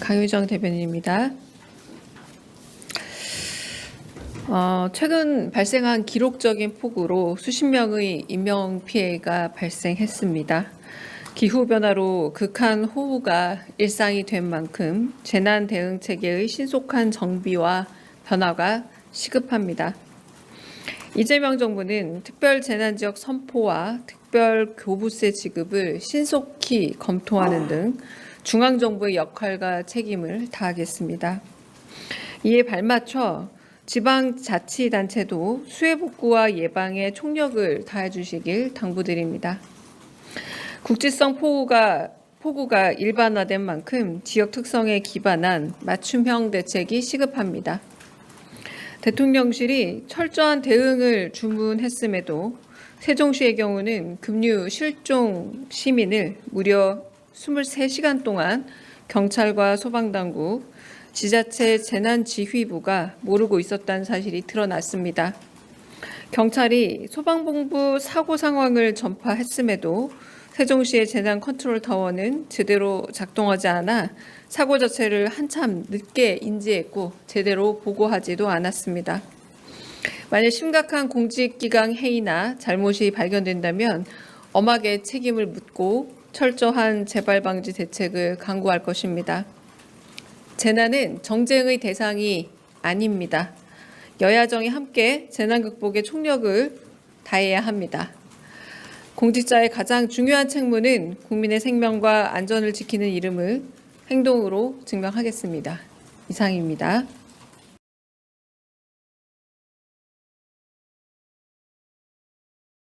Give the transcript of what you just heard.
강유정 대변인입니다. 어, 최근 발생한 기록적인 폭우로 수십 명의 인명 피해가 발생했습니다. 기후 변화로 극한 호우가 일상이 된 만큼 재난 대응 체계의 신속한 정비와 변화가 시급합니다. 이재명 정부는 특별 재난 지역 선포와 특별 교부세 지급을 신속히 검토하는 등 중앙 정부의 역할과 책임을 다하겠습니다. 이에 발맞춰 지방자치단체도 수해 복구와 예방에 총력을 다해 주시길 당부드립니다. 국지성 폭우가 폭우가 일반화된 만큼 지역 특성에 기반한 맞춤형 대책이 시급합니다. 대통령실이 철저한 대응을 주문했음에도 세종시의 경우는 급류 실종 시민을 무려 23시간 동안 경찰과 소방당국, 지자체 재난지휘부가 모르고 있었다는 사실이 드러났습니다. 경찰이 소방본부 사고 상황을 전파했음에도 세종시의 재난 컨트롤 타워는 제대로 작동하지 않아 사고 자체를 한참 늦게 인지했고 제대로 보고하지도 않았습니다. 만약 심각한 공직기강 해이나 잘못이 발견된다면 엄하게 책임을 묻고 철저한 재발 방지 대책을 강구할 것입니다. 재난은 정쟁의 대상이 아닙니다. 여야정이 함께 재난 극복에 총력을 다해야 합니다. 공직자의 가장 중요한 책무는 국민의 생명과 안전을 지키는 이름을 행동으로 증명하겠습니다. 이상입니다.